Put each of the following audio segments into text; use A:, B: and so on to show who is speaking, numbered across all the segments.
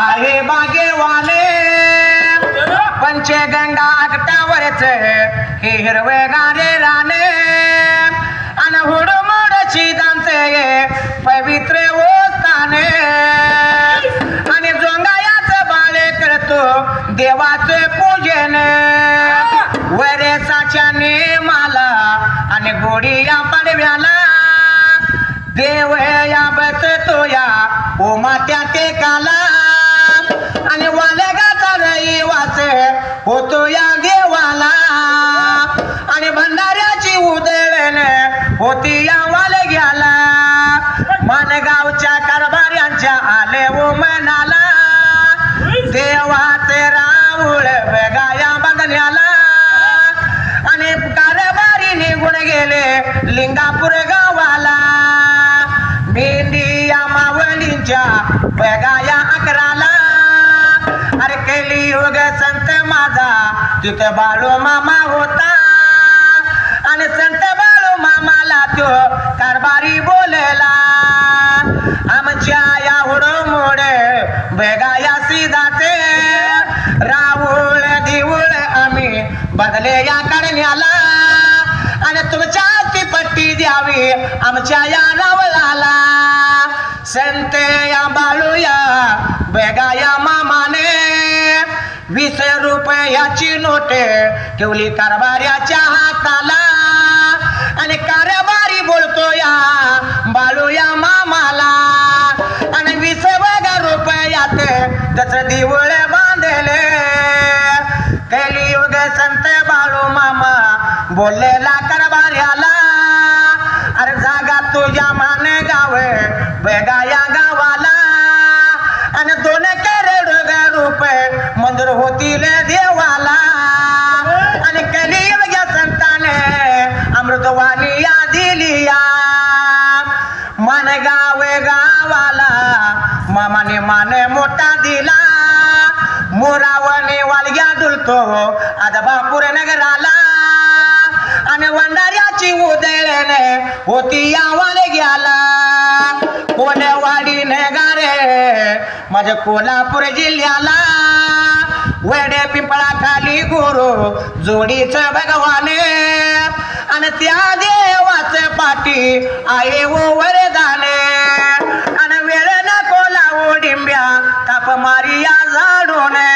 A: अरे बागेवाले पंचगंगा आगटावरच हे हिरवे गारे राणे. अन हुडमुडची दांते पवित्र ओस्थाने. आणि जोंगायाच बाळे करतो देवाचे पूजन. वरे साच्याने माला आणि गोडिया पाडव्याला. देव या बसतो या ओमा त्या ते काला. होतो या देवाला. आणि भंडाऱ्याची उदळण होती या वालग्याला. मानगावच्या कारभाऱ्यांच्या आले ओ ओमनाला देवाचे राऊळ वेगाया बघण्याला. आणि कारभारी निघून गेले लिंगापूर गावाला. मेंढी या मावलींच्या वेगाया अकराला. अरे केली योग संत माझा तिथे बाळू मामा होता. आणि संत बाळू मामाला तो कारभारी बोलला. आमच्या या हुडो बेगा या सीदाचे राऊळ दिवळ आम्ही बदले या करण्याला आणि तुमच्या ती पट्टी द्यावी आमच्या या रावळाला संत या बाळूया बेगाया मामाने. वीस रुपयाची नोट ठेवली कारभाऱ्याच्या हाताला. आणि कारभारी बोलतो या बाळू या मामाला. आणि वीस बघा रुपयात जस दिवळ बांधले. कलियुग संत बाळू मामा बोललेला कारभाऱ्याला. अरे जागा तुझ्या मान गाव बेगा या मान मोठा दिला. मोरावने वालग्या डुलतो. आदबापूर नगराला. आणि वंडाऱ्याची उदळणे होती या वालग्याला कोणेवाडी नगारे माझ्या कोल्हापूर जिल्ह्याला. वेडे पिंपळा खाली गुरु जोडीच भगवाने. आणि त्या देवाचे पाठी आई ओ वरदाने. રૂપિયા તપ મારી આ ઝાડોને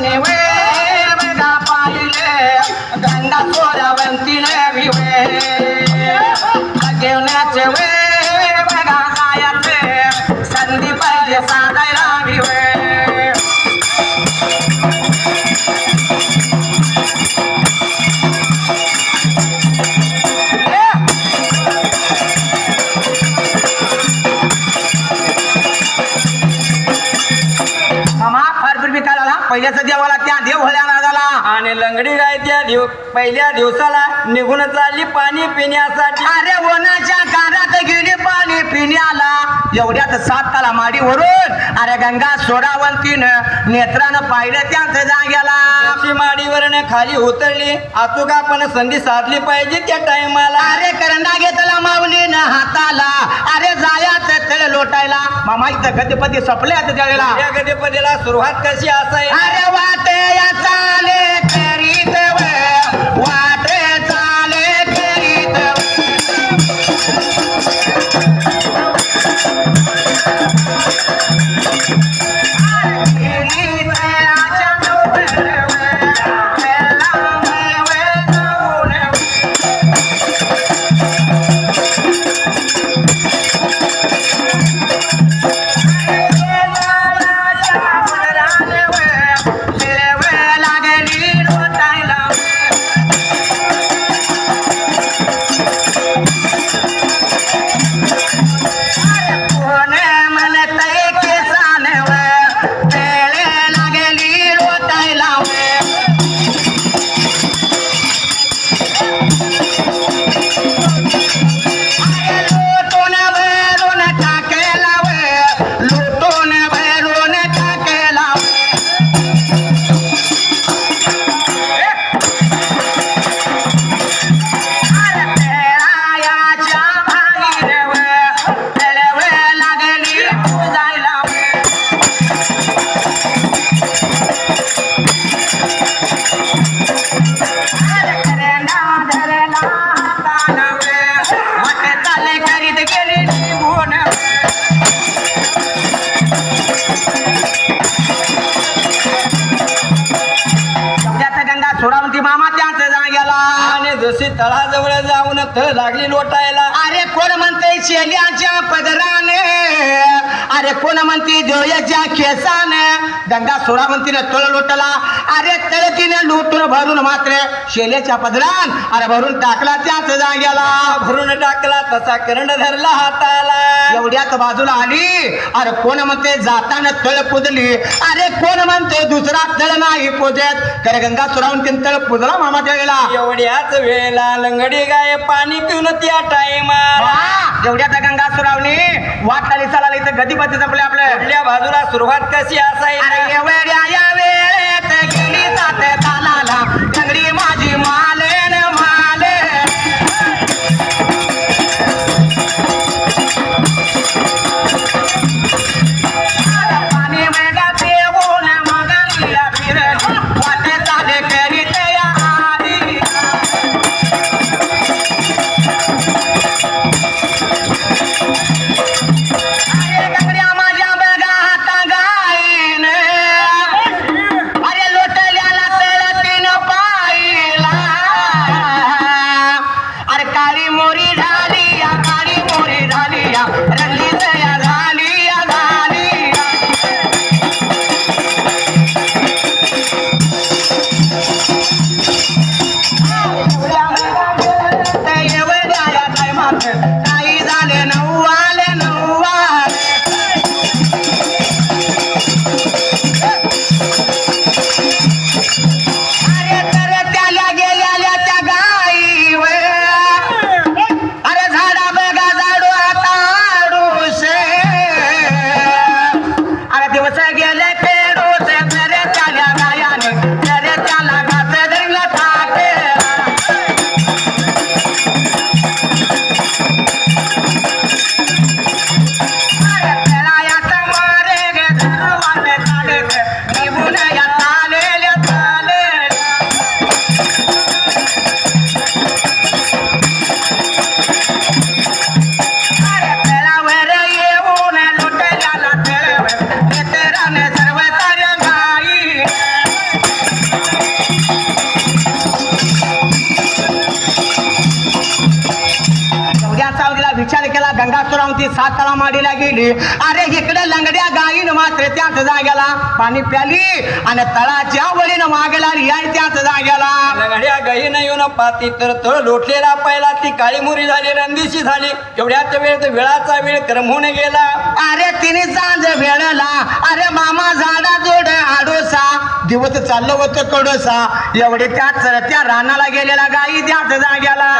B: morning. लंगडी गाय त्या दिव पहिल्या दिवसाला निघून चालली पाणी पिण्यासाठी.
A: अरे वनाच्या कानात गेली पाणी पिण्याला. एवढ्यात सात ताला माडीवरून अरे गंगा सोडावंतीनं नेत्रानं पाहिलं त्यांचं जाग्याला
B: अशी माडीवरनं खाली उतरली. अचूका पण संधी साधली पाहिजे त्या टायमाला.
A: अरे करंडा घेतला माऊलीनं हाताला. अरे जायाच तळ लोटायला. मामा इथं गणपती सपले आता त्यावेळेला
B: गणपतीला सुरुवात कशी असाय
A: अरे वाटे या चाले
B: Amen. तळाजवळ जाऊन तळ लागली लोटायला.
A: अरे कोण म्हणते शेल्याच्या पदराने? अरे कोण म्हणते देवयाच्या केसाने? गंगा सोडावंतीने तळ लोटला. अरे तळतीने लुटून भरून मात्र शेल्याच्या पदरान. अरे भरून टाकला त्याच जाग्याला
B: भरून टाकला तसा करंड धरला हाताला.
A: एवढ्यात बाजूला आली. अरे कोण म्हणते जाताना तळ पुजली? अरे कोण म्हणते दुसरा तळ नाही पुजत? खरे गंगा सोडावंतीने तळ पुजला मामाच्या वेळेला
B: एवढ्याच वेळेला लंगडी गाय पाणी पिऊन त्या टाइमा
A: वा! एवढ्यात गंगा सुरावणी वाट आली चालाली इथं गदीपती जपले आपलं.
B: कुठल्या बाजूला सुरुवात कशी
A: अरे
B: असायची
A: एवढ्या या वेळेत गेली जात तालाला लंगडी माझी माले गंगासुरावती सात माडीला गेली. अरे इकडे लंगड्या गायीन मात्र त्याच जाग्याला पाणी प्याली आणि तळाच्या वळीनं मागेला रियाय त्याच जाग्याला
B: लंगड्या गही न येऊन पाती तर तळ लोटलेला पहिला. ती काळी मुरी झाली रंदीशी झाली. एवढ्याच वेळेत वेळाचा वेळ क्रमून गेला.
A: अरे तिने सांज वेळला अरे मामा झाडा जोड आडोसा. दिवस चाललं होतं कडोसा. एवढे त्या चरत्या रानाला गेलेला गाई त्याच जाग्याला.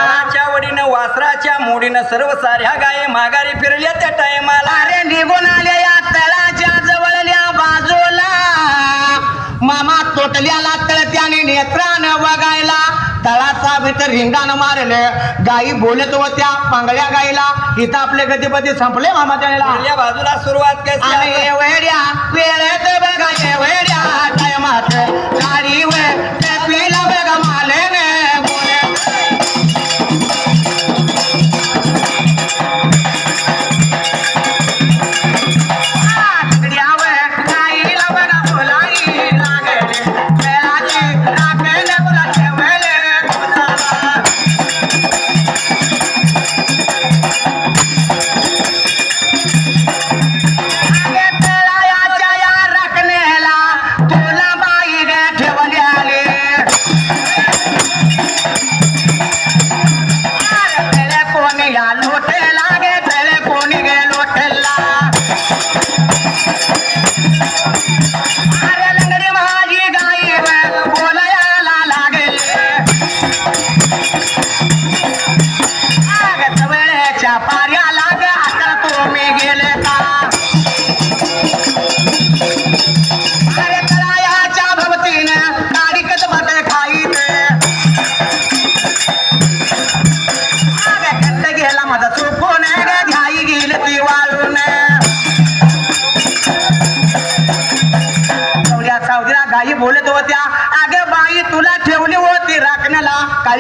B: वडीनं वासराच्या मोडीनं सर्व साऱ्या गाये माघारी फिरल्या त्या टायमाला.
A: अरे निघून आल्या या तळाच्या जवळल्या बाजूला. मामा तोटल्याला तळत्याने नेत्रानं बघायला तळाचा भीतर रिंगाण मारले. गाई बोलत होत्या पांगळ्या गाईला. इथं आपले गतीपती संपले मामा त्याला.
B: बाजूला सुरुवात कशी
A: आणि? एवढ्या वेळेत बघा एवढ्या टायमात गाडी वे पिला बघा मालेने वेळेच्या पाऱ्या लाग आता तुम्ही गेले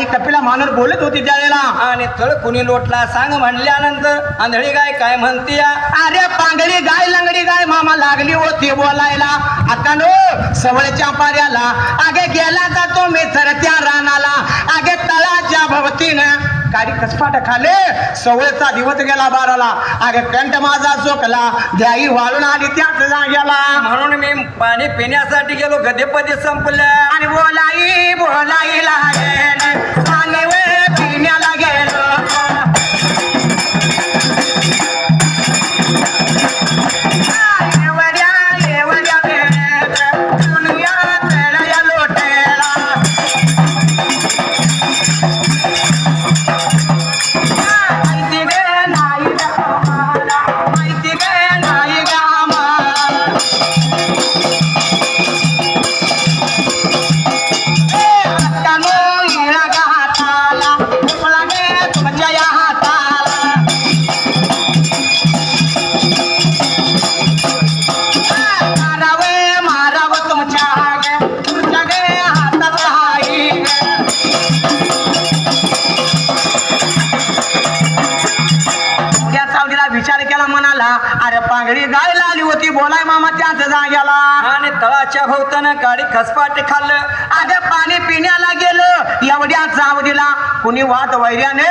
A: काळी कपिला मानवर बोलत होती त्यावेळेला.
B: आणि तळ कुणी लोटला सांग म्हणल्यानंतर आंधळी गाय काय म्हणतीया?
A: अरे पांगडी गाय लंगडी गाय मामा लागली होती बोलायला. आता नो सवळच्या पाऱ्याला. आगे गेला का तुम्ही सरत्या रानाला. आगे तळाच्या भवतीनं गाडी कसपाट खाले सवळचा दिवस गेला बाराला. आगे कंठ माझा चोकला द्याई वाळून आली त्याच जाग्याला.
B: म्हणून मी पाणी पिण्यासाठी गेलो गदेपदी संपल्या.
A: आणि बोलाई बोलाई लागेल.
B: खसपाट खाल्लं.
A: अगं पाणी पिण्याला गेलो. एवढ्या चावडीला कुणी वाद वैर्याने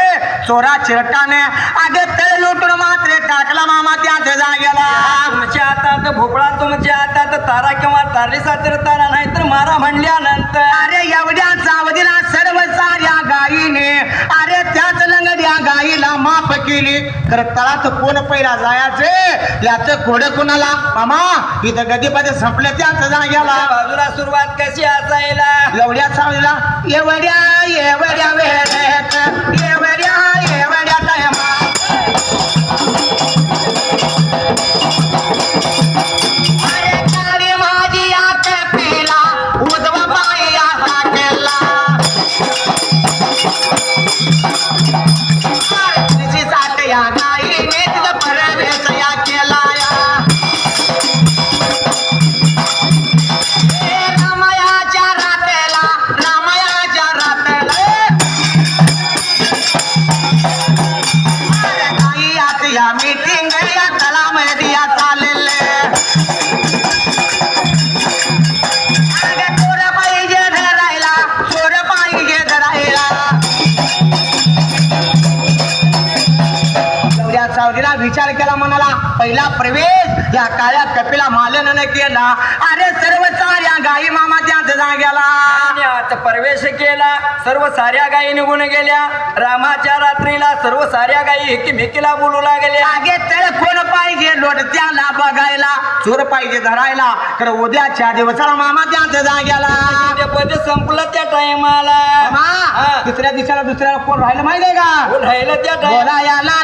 A: चोरा चिरटाने अगे तळ लुटून मात्र टाकला मामा त्याच जाग्याला
B: तुमच्या हातात भोपळा तुमच्या हातात तारा किंवा तारलीचा तर तारा नाही तर मारा म्हणल्यानंतर.
A: अरे एवढ्या चावडीला सर्व साऱ्या गायीने अरे त्याच लंगड्या गाईला माफ केली. तर तळात कोण पहिला जायचे. याच कोड कुणाला? मामा इथं गदीमध्ये संपले त्याच जाग्याला
B: बाजूला सुरुवात कशी असायला
A: एवढ्या चावडीला एवढ्या एवढ्या वेळेत एवढ्या प्रवेश या काळ्या कपिला मालनं केला. अरे सर्व साऱ्या गाई मामा त्याच जाग्याला.
B: प्रवेश केला. सर्व साऱ्या गायी निघून गेल्या. रामाच्या रात्रीला सर्व साऱ्या गायी एकमेकीला बोलू लागल्या.
A: आगे तळ कोण पाहिजे लोटत्याला बघायला. चोर पाहिजे धरायला. तर उद्याच्या दिवसाला मामा त्याच जाग्याला.
B: ते पद संपलं त्या टायमाला.
A: दुसऱ्या दिवसाला दुसऱ्याला कोण राहिलं माहितीये का?
B: राहिलं त्या टाइम
A: बोला याला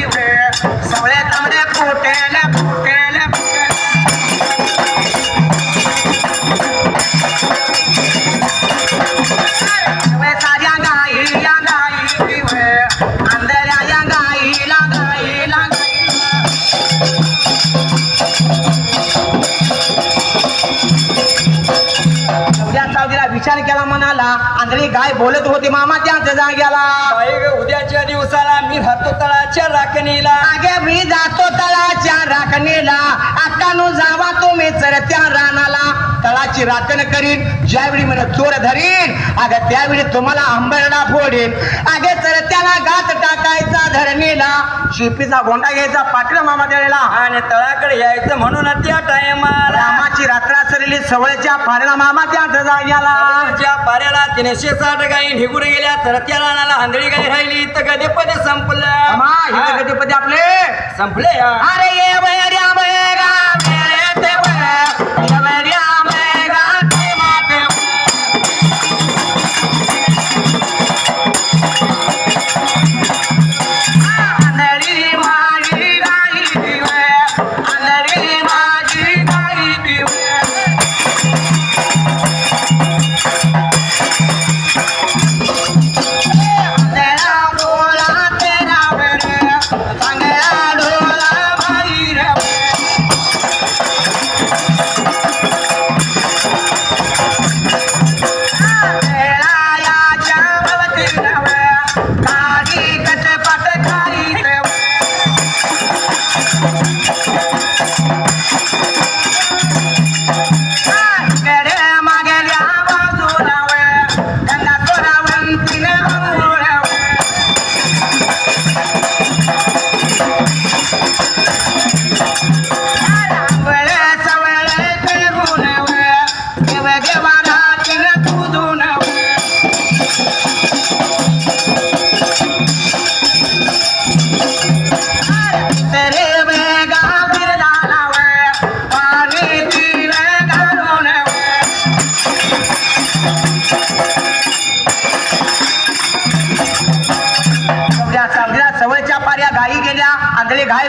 A: रे ही आंधळी गाय बोलत होती मामा त्याच जाग्याला.
B: उद्याच्या दिवसाला मी राहतो तळाच्या राखणीला.
A: आगे मी जातो तळाच्या राखणीला. अक्कानु जावा तुम्ही चरत्या रानाला. तळाची राखण करीन ज्यावेळी मला चोर धरीन अग त्यावेळी तुम्हाला आंबरडा फोडीन. आगे चरत्याला गात टाकायचा धरणीला. शिपीचा गोंडा घ्यायचा पाटला मामा द्यायला
B: आणि तळाकडे यायचं म्हणून त्या टायमाला.
A: रामाची रात्रा सरली सवळच्या फाडला मामा त्याच जाग्याला
B: ज्या पाऱ्याला तीनशे साठ गायी निघून गेल्या तर त्या रानाला आंधळी गाय राहिली. तर गदे पदे संपलं
A: इथं
B: हा,
A: गणपती आपले.
B: संपले.
A: अरे ये बया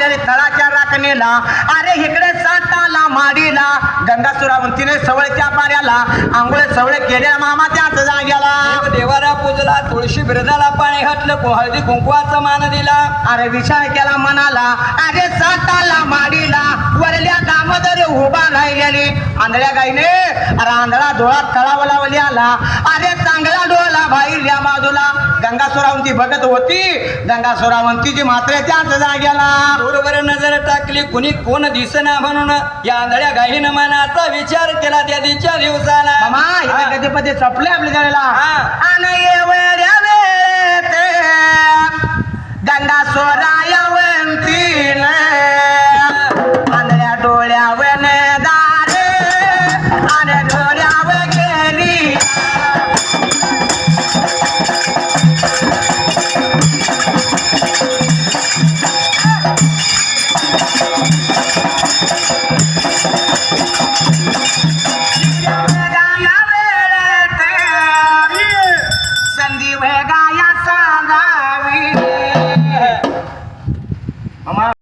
A: आंधळी तळाच्या राखणीला. अरे इकडे साताला माडीला गंगासुरावंतीने सवळच्या पाऱ्याला आंघोळ सवळे केल्या मामा त्याच जाग्याला
B: देव देवारा पूजला तुळशी बिरदाला पाणी घातलं को- हळदी कुंकवाचा मान दिला.
A: अरे विचार केला मनाला अरे साताला माडीला वरल्या दामोदर उभा राहिलेली आंधळ्या गाईने अरे आंधळा डोळा तळावलावली आला. अरे चांगला डोळा बाहेरल्या बाजूला. गंगासुरावंती बघत होती. गंगासुरावंतीची मात्र त्याच जाग्याला
B: दूरवर नजर टाकली कुणी कोण दिसना म्हणून. या आंधळ्या गायीनं मनाचा विचार केला त्या दिवच्या दिवसाला.
A: कधी पदे सपले आपल्या जायला
B: हा.
A: आणि एवढ्या वेळेत गंगा सोरायवंतीन